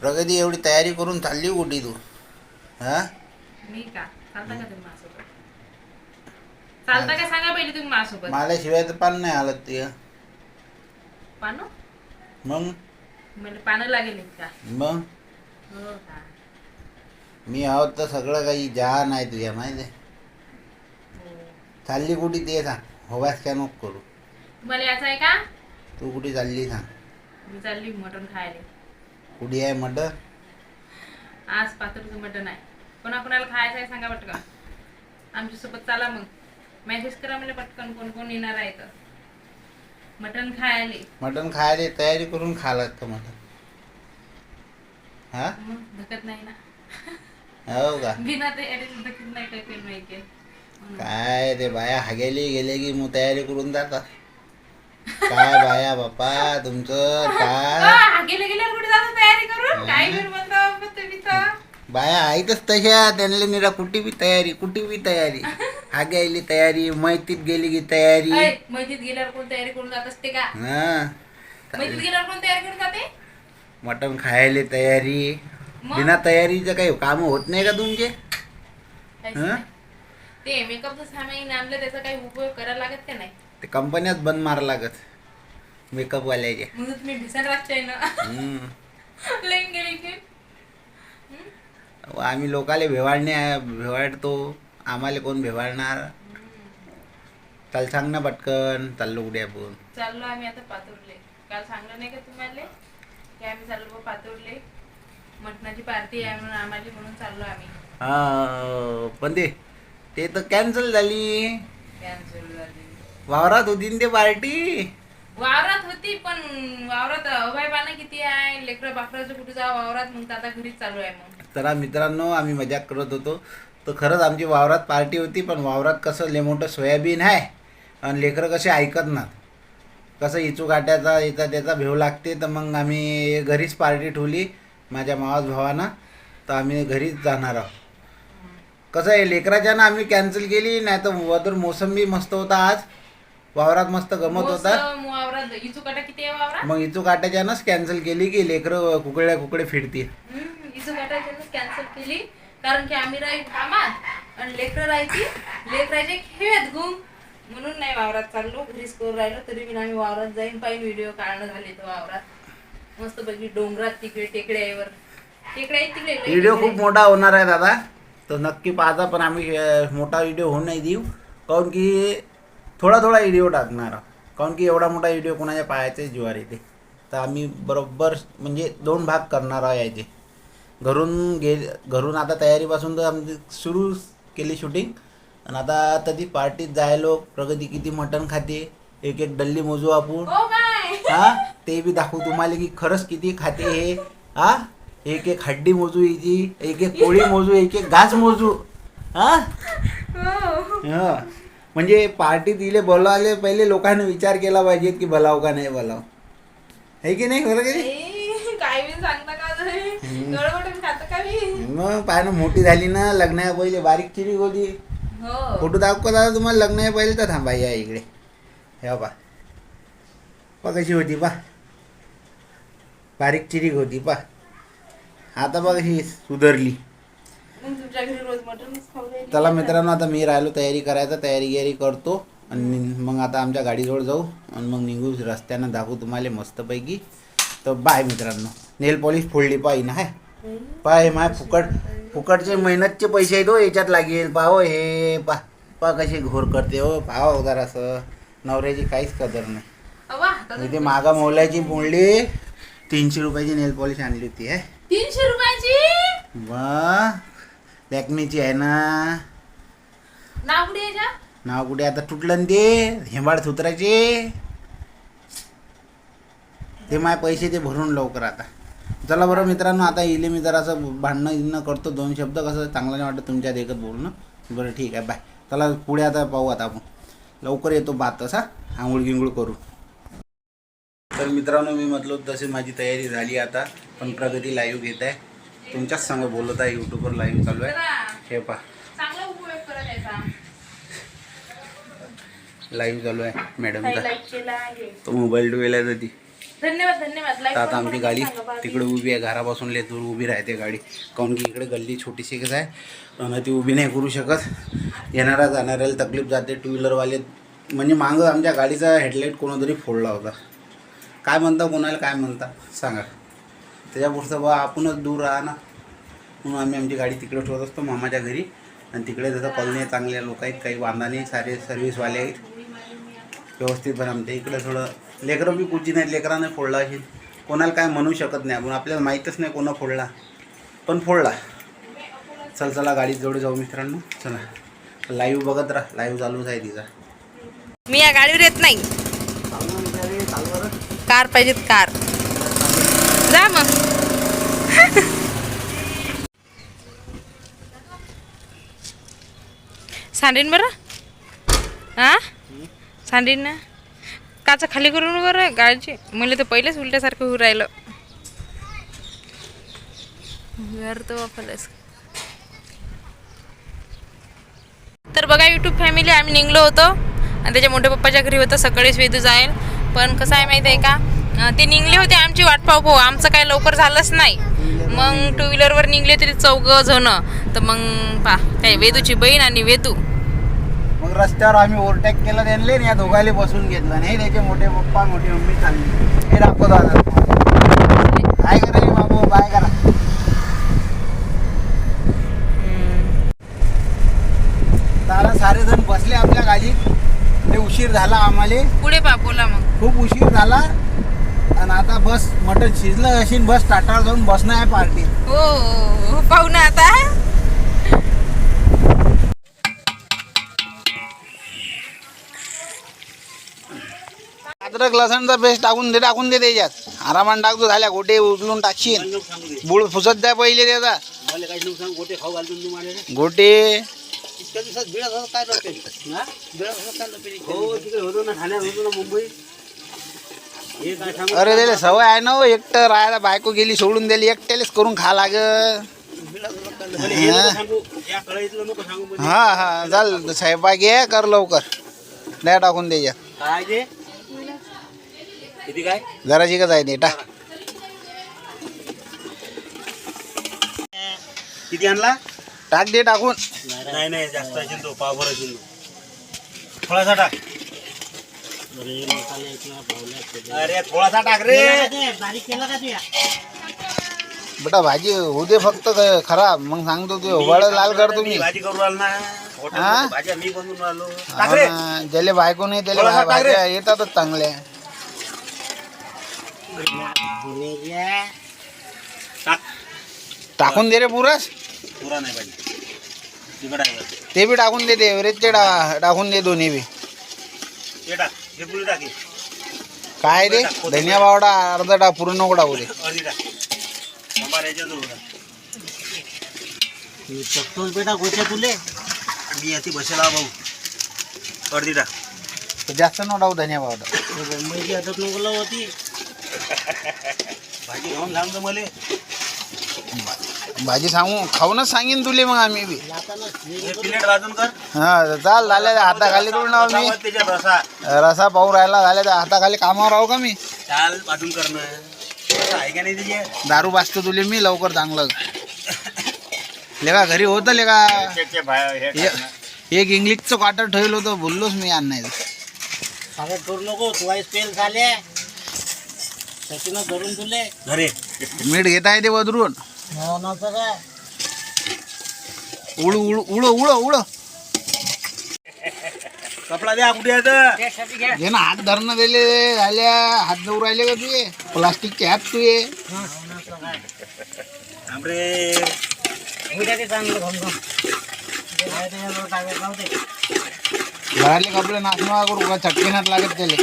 प्रगती एवढी तयारी करून चालली कुठे तू? हा? मी का? चालता का तुम्ही माझ्यासोबत? चालता का सांगा पहिले तुम्ही माझ्यासोबत. मला शिवाय तर पान नाही आलं ते. पानं? मग? म्हणजे पानं लागेल का? मग? हो का? मी आहोत तर सगळं काही जहान आहे तुझ्या माहिती आहे? हो. चालली कुठे ते सांग. हवास काय नको करू. तुम्हाला यायचं आहे का? तू कुठे चालली सांग. मी चालली मटण खायला. कुठे आहे मटर आज पात्रचं मटण आहे. कोणा कोणाला खायचं आहे सांगा पटकन. आमच्यासोबत चाला मग. मेसेज करा मला पटकन कोण कोण येणार आहे तर मटण खायला. मटण खायला तयारी करून खा लागतं मटण. हा? मग धकत नाही ना. हो का? बिना तयारी धकत नाही काय पेन माहिती. काय ते बाया हागेली गेले की मग तयारी करून जातात काय बाया बापा तुमचं काय? जातो म्हणतो तुम्ही तर बाया आहेतच तशा. त्यांना निरा कुठे बी तयारी कुठे बी तयारी. हागायली तयारी मैतीत गेली की तयारी मैतीत गेल्यावर कोण तयारी करून जात असते का? हा. मैतीत गेल्यावर कोण तयारी करून जाते? मटण खायला तयारी. मग? बिना तयारीचं काही काम होत नाही का तुमचे? काहीच हं? नाही. ते मेकअपचं सामान आणलं त्याचा काही उपयोग करायला लागत का नाही? ते कंपन्यात बंद मारा लागत. मेकअपवाल्याचे म्हणून तुम्ही भिसन ना. हम्म. लाईन गेली की व आम्ही लोकाले भेवाडणे भेवाडतो आम्हाला कोण भेवाडणार चाल सांग ना पटकन चाललो कुठे आपण. चाललो आम्ही आता पातुरले. काल सांगलं नाही का तुम्हाला? की आम्ही चाललो पातुरले. मटणाची पार्टी आहे म्हणून आम्हाला म्हणून चाललो आम्ही. हा, पण ते ते तर कॅन्सल झाली. कॅन्सल झाली. वावरात होती ते पार्टी? वावरात होती पण वावरात अभय किती आहे लेकरं बाकराचं कुठे जा वावरात मग आता घरीच चालू आहे मग. तर मित्रांनो आम्ही मजाक करत होतो. तर खरंच आमची वावरात पार्टी होती पण वावरात कसं लय मोठं सोयाबीन आहे आणि लेकरं कसे ऐकत नात कसं इचू काट्याचा याचा त्याचा भेव लागते तर मग आम्ही घरीच पार्टी ठेवली माझ्या मावास भावानं. तर आम्ही घरीच जाणार आहोत. कसं आहे लेकराच्या ना आम्ही कॅन्सल केली नाही तर वदर मोसंबी मस्त होता आज. वावरात मस्त गमत होता. वावरात इचू काटा किती आहे वावरात? मग इचू काट्याच्यानंच कॅन्सल केली की लेकरं कुकड्या कुकडे फिरतील. हम्म, इचू कॅन्सल केली. कारण की आम्ही राहील कामात आणि लेकरं राहायची लेकराचे खेळत घुम. म्हणून नाही वावरात चाललो. घरीच करून राहिलो तरी मी आम्ही वावरात जाईन. पाहिजे व्हिडिओ काढणं झाले तर वावरात. मस्त पैकी डोंगरात तिकडे टेकड्यावर. टेकड्या आहेत तिकडे लई व्हिडिओ खूप मोठा होणार आहे दादा. तर नक्की पाहता पण आम्ही अं, मोठा व्हिडिओ होऊ नाही देऊ. काऊन की थोडा थोडा व्हिडिओ टाकणार. काऊन की एवढा मोठा व्हिडिओ कोणाच्या पाहायचे जीवार येते तर आम्ही बरोबर म्हणजे दोन भाग करणार आहोत याचे. घरून गे घरून आता तयारीपासून तर आमची सुरू केली शूटिंग आणि आता तरी पार्टीत जायलो प्रगती किती मटण खाते एक एक डल्ली मोजू आपण. हो काय हा? ते बी दाखवू तुम्हाला की खरंच किती खाते हे. हा? एक एक हड्डी मोजू याची एक एक पोळी मोजू एक एक घास मोजू. हा? हो. हा. म्हणजे पार्टी दिले बोलावले पहिले लोकांनी विचार केला पाहिजे की बोलाव का नाही बोलाव. आहे की नाही? बरं की काय बी सांगता का मग पाहणं मोठी झाली ना लग्ना पहिले बारीक चिरीक होती. हो. फोटो दाखवत आता तुम्हाला लग्न पहिले तर थांबा या इकडे. हे पा पा कशी होती पा बारीक चिरीक होती पा आता बघ ही सुधारली. तुमच्या घरी रोज मटनच खाऊ राहिली. चला मित्रांनो आता मी राहिलो तयारी करायचं तयारी गियारी करतो. आणि मग आता आमच्या गाडीजवळ जाऊ. आणि मग निघू रस्त्यानं दाखवू तुम्हाला मस्तपैकी. तर बाय मित्रांनो. नेल पॉलिश फोडली पाहिजे ना हाय? पाय माय फुकट फुकटचे मेहनतचे पैसे आहेत हो याच्यात लागेल. पाहो हे पा पा कशी घोर करते हो. पाहो जरासं नवऱ्याची काहीच कदर नाही. हातातून इथे मागा मौल्याची मोडली तीनशे रुपयाची नेल पॉलिश आणली होती आहे तीनशे रुपयाची? वा लॅक्मीची आहे ना. नाव कुठे नाव कुठे आता तुटलं ना ते. हेंबाड सुत्राचे ते माय पैसे ते भरून लवकर आता. चला बरं मित्रांनो आता इले मी जरासं भांडणं गिणणं करतो. दोन शब्द कसं चांगलं नाही वाटतं तुमच्या देखत बोलणं. बरं ठीक आहे बाय चला पुढे आता पाहू आता आपण. लवकर येतो बात तसा आंघोळ गिंगोळ करू तर मित्रांनो मी म्हटलो तशी माझी तयारी झाली आता. पण प्रगती लाईव्ह घेत आहे तुमच्याच संग बोलत आहे यूट्यूबवर लाईव्ह चालू आहे. हे पहा. लाईव्ह चालू आहे मॅडमचा तो मोबाईल डुवेला जाती धन्यवाद धन्यवाद. आता आमची गाडी तिकडे उभी आहे घरापासून लय दूर उभी राहते गाडी. काऊन की इकडे गल्ली छोटीशीच आहे. आणि ती उभी नाही करू शकत. येणाऱ्या जाणाऱ्याला तकलीफ जाते. टू व्हीलरवाले म्हणजे मागं आमच्या गाडीचा हेडलाईट कोणातरी फोडला होता. काय म्हणता कोणाला काय म्हणता सांगा. त्याच्यापुढचं बा आपणच दूर राहा ना. म्हणून आम्ही आमची गाडी तिकडे ठेवत असतो मामाच्या घरी. आणि तिकडे जसं पळणे चांगले लोक आहेत काही वांधा नाही सारे सर्व्हिसवाले आहेत. व्यवस्थित पण आमच्या इकडे थोडं लेकरं बी कुची नाहीत लेकराने फोडला असेल. कोणाला काय म्हणू शकत नाही आपण आपल्याला माहीतच नाही कोणा फोडला. पण फोडला. चल चला गाडीत जवळ जाऊ मित्रांनो. चला. लाईव्ह बघत राहा. लाईव्ह चालूच आहे तिचा. मी या गाडीवर येत नाही. कार पाहिजेत कार. जा मग. सांडीन बरं? हा सांडीन ना? काचा खाली करून बरं गाडीची मला तर पहिलेच उलट्यासारखं होऊ राहिलं. व्यर्थ वापरलंस तर बघा यूट्यूब फॅमिली आम्ही निघलो होतो. आणि त्याच्या मोठ्या पप्पाच्या घरी होतं सकाळीच वेदू जाईल. पण कसं आहे माहिती आहे का? ते निघले होते आमची वाट पाहू पाहू. आमचं काय लवकर झालंच नाही. मग टू व्हीलरवर निघले तरी चौघ जण. तर मग पा काय वेदूची बहीण आणि वेदू. मग रस्त्यावर आम्ही ओव्हरटेक केलं त्यांनी या दोघाले बसून घेतलं. नाही त्याचे मोठे पप्पा मोठी मम्मी चालली. हे दाखवतो आता काय करा बाबू काय करा? दादा सारे जण बसले आपल्या गाडीत. ते उशीर झाला आम्हाला. पुढे पा बोला मग. खूप उशीर झाला. बस मटण शिजलं अशी बस टाटावर जाऊन बसणं आहे पार्टी. हो हो, हो पाहू ना आता. अद्रक लसणचा पेस्ट टाकून दे टाकून दे त्याच्यात. आरामात टाकतो झाल्या गोटे उचलून टाकशील. बुळ फुसत जाय पहिले त्याचा. गोटे. अरे त्याला सवय आहे ना हो, एकटं राहायला बायको गेली सोडून दिली एकट्यालेच करून खा लाग हा हा चाल स्वयंपाक ये कर लवकर. द्या टाकून द्यायच्या जरा शिकत आहे टाक किती आणला? टाक दे टाकून. नाही नाही जास्त थोडासा टाक. अरे थोडासा टाक रे. बारीक केला का तुया? बेटा भाजी होऊ दे फक्त खराब. मग सांगतो तू वड लाल कर तुम्ही. भाजी करू राहिला ना. हा? हॉटेलमध्ये भाज्या मी बनवून राहिलो. टाक रे. हा, ज्याले बायको नाही त्याला थोडासा भा- टाक रे. भाज्या येतातच चांगल्या. टाक. टाकून दे रे पुरस. पुरा नाही पाहिजे. तिकड आहे. ते बी टाकून दे ते एव्हरेजचे टाकून दे दोन्ही बी. ते टाक. काय दे धनिया पावडा अर्धा टाक पूर्ण नको टाकू दे. बेटा गोच्या तुले. मी याची बसेला भाऊ. अर्धी टाक. जास्त नको टाकू धनिया पावडा मुंबईची आदत नको होती भाजी घेऊन सांगतो मला. भाजी सांगू खाऊनच सांगेन तुले मग आम्ही बी. हे प्लेट वाजून कर. हा चाल झाल्या हाताखाली थोडं नाव मी. त्याच्यात रसा. रसा पाहू राहिला झाल्या हाताखाली कामावर राहू का मी? चाल वाजून करणं रसा आहे का नाही त्याचे दारू पाचतो तुले मी लवकर चांगलं. लेका घरी होतं लेका हे एक- इंग्लिशचं क्वार्टर ठेवलं होतं बोललोच मी आणायचं करू नको झाले. त्याच्यानं धरून तुले. घरे. मीठ घेता येते वदरून. उळू उळू उळो उळो उळो. कपडा द्या कुठे आहे घे ना हात धरणं दिले झाल्या हात जाऊ राहिले का तुझे? प्लास्टिकचे हात ते टाकायचं नव्हते घरातले कपडे नाचणं करू का चटकीनात लागत त्याले.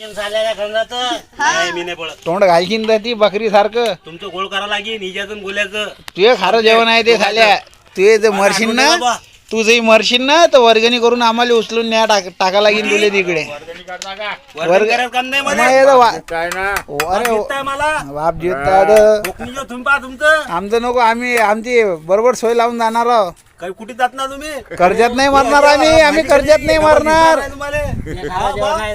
नाही मी नाही पळत तोंड घालशीन तर ती बकरी सारखं. तुमचं गोळ करा लागेल हिच्यातून गोल्याचं तुझे खारं जेवण आहे ते झाल्या. तुझे जर मरशील ना बाबा. तू जरी मरशील ना तर वर्गणी करून आम्हाला उचलून न्या टाक टाका लागेल तुले तिकडे. वर्गण वर्ग- करायचं काम नाही मग मध्ये. येतं वा- काय ना? अरे घेताय मला बाप जो तुमचं. आमचं नको आम्ही आमची बरोबर सोय लावून जाणार आहोत काही कुठे जात ना तुम्ही? कर्जात नाही मरणार आम्ही आम्ही कर्जात नाही मरणार.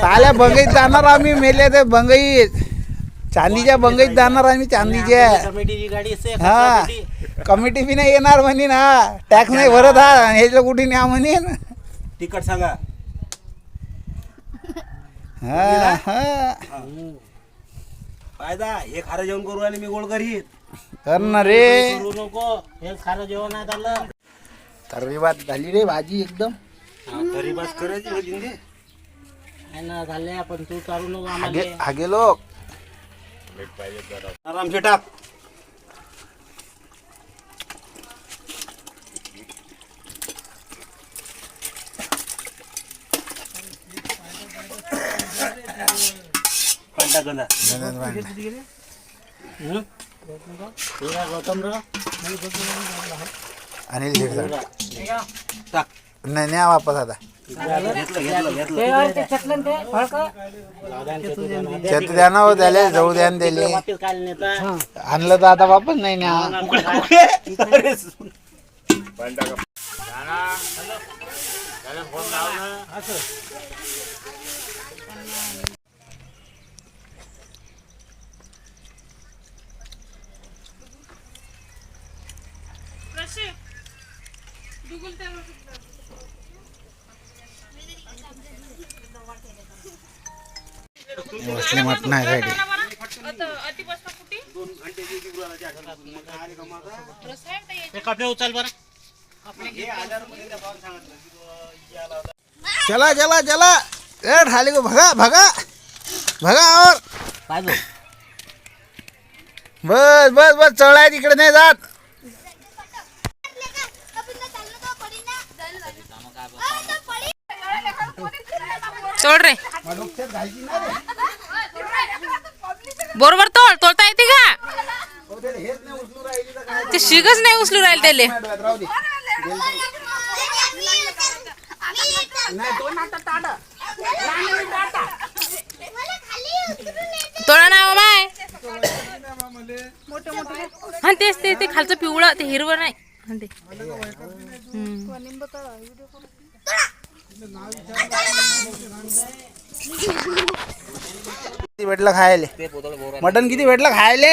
साल्या बंगईत जाणार आम्ही मेले ते बंगईत. चांदीच्या बंगईत जाणार आम्ही चांदीच्या. कमिटीची गाडी असते हा. कमिटी. बी नाही येणार म्हणेन हा टॅक्स नाही भरत हा. ह्याच्या कुठे न्या म्हणेन तिकट सांगा. हा हा. फायदा हे खारं जेवण करू आणि मी गोळ करीत कर ना रे. करू नको. हे खारं जेवण आहे त्याला. तर्री बात झाली रे भाजी एकदम. तरी बस करायची होती ना ते. आहे ना झाले पण तू चालू नको हागे आम्हाला. हागे लोक. आरामचे टाक. हं? गौतम रा अनिल नाही न्या वापस आता. त्यात द्या ना हो त्याला जाऊ द्या ना त्याले आणलं तर आता वापस नाही न्या. बसले मटण आहे चला चला चला ए ढाले को भगा भगा. भगा और. बस बस बस. चढाय तिकडे नाही जात. तोड रे. बरोबर तोड तोडता येते का? ते शिगच नाही उचलू राहील त्याले. तोडा ना माय हा तेच ते खालचं पिवळं ते हिरवं नाही. हा ते. किती भेटलं खायले? मटन किती भेटलं खायले?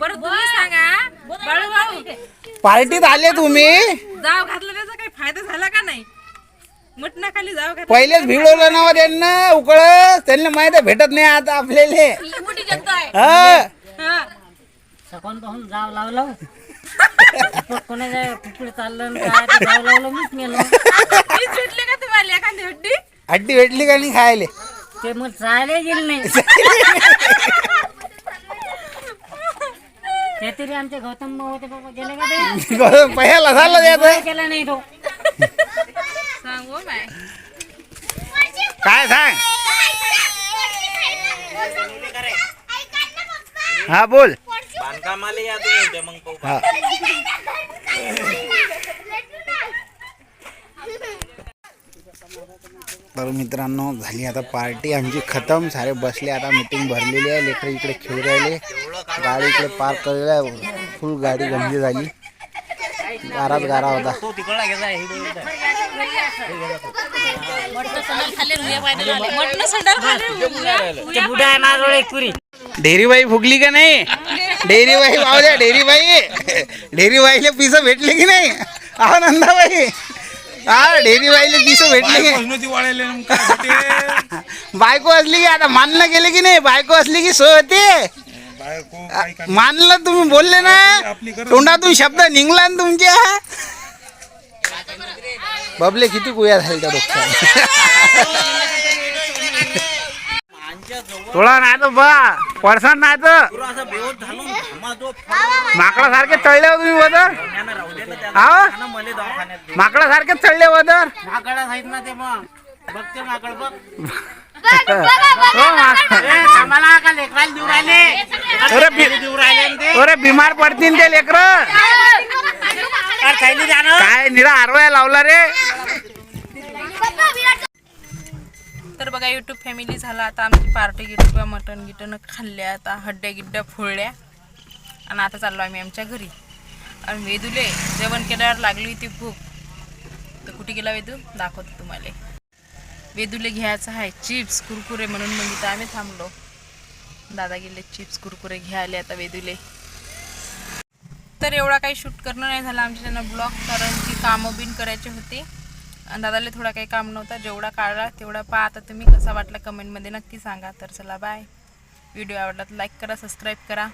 बरं तुम्ही सांगा. बाळू भाऊ पार्टीत आले तुम्ही? जाव घातलं त्याचा काही फायदा झाला का नाही? मटणाखाली जाव घातलं. पहिलेच भिडवलं ना त्यांना उकळत. त्यांना माहिती भेटत नाही आता आपल्याला. लई मोठी जनता आहे. हा. हा. सकाळपासून जाव लावलं. कोणाच्या कुकडे चाललं जाव लावलं मीच भेटले का हड्डी भेटली का नाही खायले? ते मग चाले गेले नाही. ते तरी आमचे गौतम भाऊ होते बाबा गेले का ते? पहिला झालं त्याचं केला नाही तो. सांगू माय काय सांग? हा बोल. हा. तर मित्रांनो झाली आता पार्टी. आमची खतम. सारे बसले आता मीटिंग भरलेली आहे. लेकर इकडे खेळू राहिले. गाडी इकडे पार्क केलेली आहे. फुल गाडी गंजी झाली. गारात गारा होता. डेरीबाई फुगली का नाही? डेरीबाई पाहू डेरीबाई. डेरीबाईला पिसं भेटले की नाही? हा हा डेरीबाईला पिस भेटले. की बायको असली की आता मानलं गेले की नाही? बायको असली की सोय होते. मानलं तुम्ही बोलले ना. तोंडातून शब्द निघला ना तुमच्या. बबले किती कुया झाले त्या डोक्यात थोडा नाही तर बा पडसाण नाही तर. असं बेहोश झालो धमाधो माकडा सारखे चढले हो तुम्ही वदर. हा मले दवाखान्यात माकडा सारखे चढले वदर. माकडा आहेत ना ते मग. बघते माकड बघ. हो माकड. ए, आम्हाला का लेकराला देऊ राहिले? अरे बी- देऊ राहिले ना ते? अरे बिमार पडतील ते लेकर. अरे थैली द्या ना काय निरा आरवाय लावला रे? तर बघा युट्यूब फॅमिली झाला. आता आमची पार्टी गिट किंवा मटण गिटन खाल्ल्या आता हड्ड्या गिड्ड्या फोडल्या. आणि आता चाललो आम्ही आमच्या घरी. आणि वेदूले जेवण केल्यावर लागली होती भूक. तर कुठे गेला वेदू? दाखवतो तुम्हाला. वेदूले घ्यायचं आहे. चिप्स कुरकुरे म्हणून म्हणजे तर आम्ही थांबलो. दादा गेले चिप्स कुरकुरे घ्यायले आता वेदूले. तर एवढा काही शूट करणं नाही झालं आमच्यानं ब्लॉग कारण की कामं बिन करायचे होते. दादाला थोडा काही काम नव्हता. जेवढा काढला तेवढा पहा. आता तुम्ही कसा वाटला कमेंटमध्ये नक्की सांगा. तर चला बाय व्हिडिओ आवडला तर लाईक करा सबस्क्राईब करा.